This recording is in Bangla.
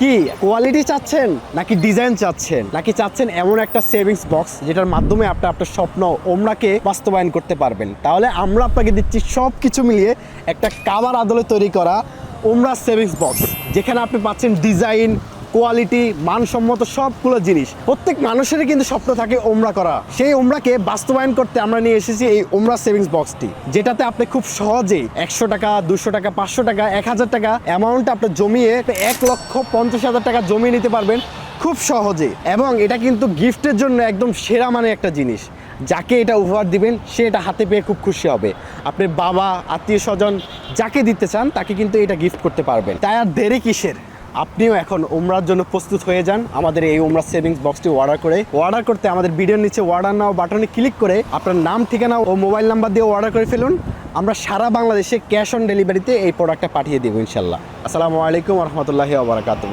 কি কোয়ালিটি চাচ্ছেন নাকি ডিজাইন চাচ্ছেন? নাকি চাচ্ছেন এমন একটা সেভিংস বক্স যেটার মাধ্যমে আপনি আপনার স্বপ্ন ওমরাকে বাস্তবায়ন করতে পারবেন? তাহলে আমরা আপনাকে দিচ্ছি সব কিছু মিলিয়ে একটা কাবার আদলে তৈরি করা ওমরা সেভিংস বক্স যেখানে আপনি পাচ্ছেন ডিজাইন কোয়ালিটি মানসম্মত সবগুলো জিনিস। প্রত্যেক মানুষেরই কিন্তু স্বপ্ন থাকে ওমরা করা। সেই ওমরাকে বাস্তবায়ন করতে আমরা নিয়ে এসেছি এই ওমরা সেভিংস বক্সটি যেটাতে আপনি খুব সহজেই একশো টাকা, দুশো টাকা, পাঁচশো টাকা, এক হাজার টাকা অ্যামাউন্ট আপনি জমিয়ে এক লক্ষ পঞ্চাশ হাজার টাকা জমিয়ে নিতে পারবেন খুব সহজে। এবং এটা কিন্তু গিফটের জন্য একদম সেরা মানে একটা জিনিস। যাকে এটা উপহার দিবেন, সে এটা হাতে পেয়ে খুব খুশি হবে। আপনি বাবা, আত্মীয় স্বজন যাকে দিতে চান, তাকে কিন্তু এটা গিফট করতে পারবেন। তাই আর দেরি কিসের? আপনিও এখন ওমরার জন্য প্রস্তুত হয়ে যান। আমাদের এই ওমরা সেভিংস বক্সটি অর্ডার করে। অর্ডার করতে আমাদের ভিডিওর নিচে অর্ডার নাও বাটনে ক্লিক করে আপনার নাম, ঠিকানা ও মোবাইল নাম্বার দিয়ে অর্ডার করে ফেলুন। আমরা সারা বাংলাদেশে ক্যাশ অন ডেলিভারিতে এই প্রোডাক্টটা পাঠিয়ে দেবো ইনশাল্লাহ আসসালামু আলাইকুম রহমতুল্লাহি আবরাকাতু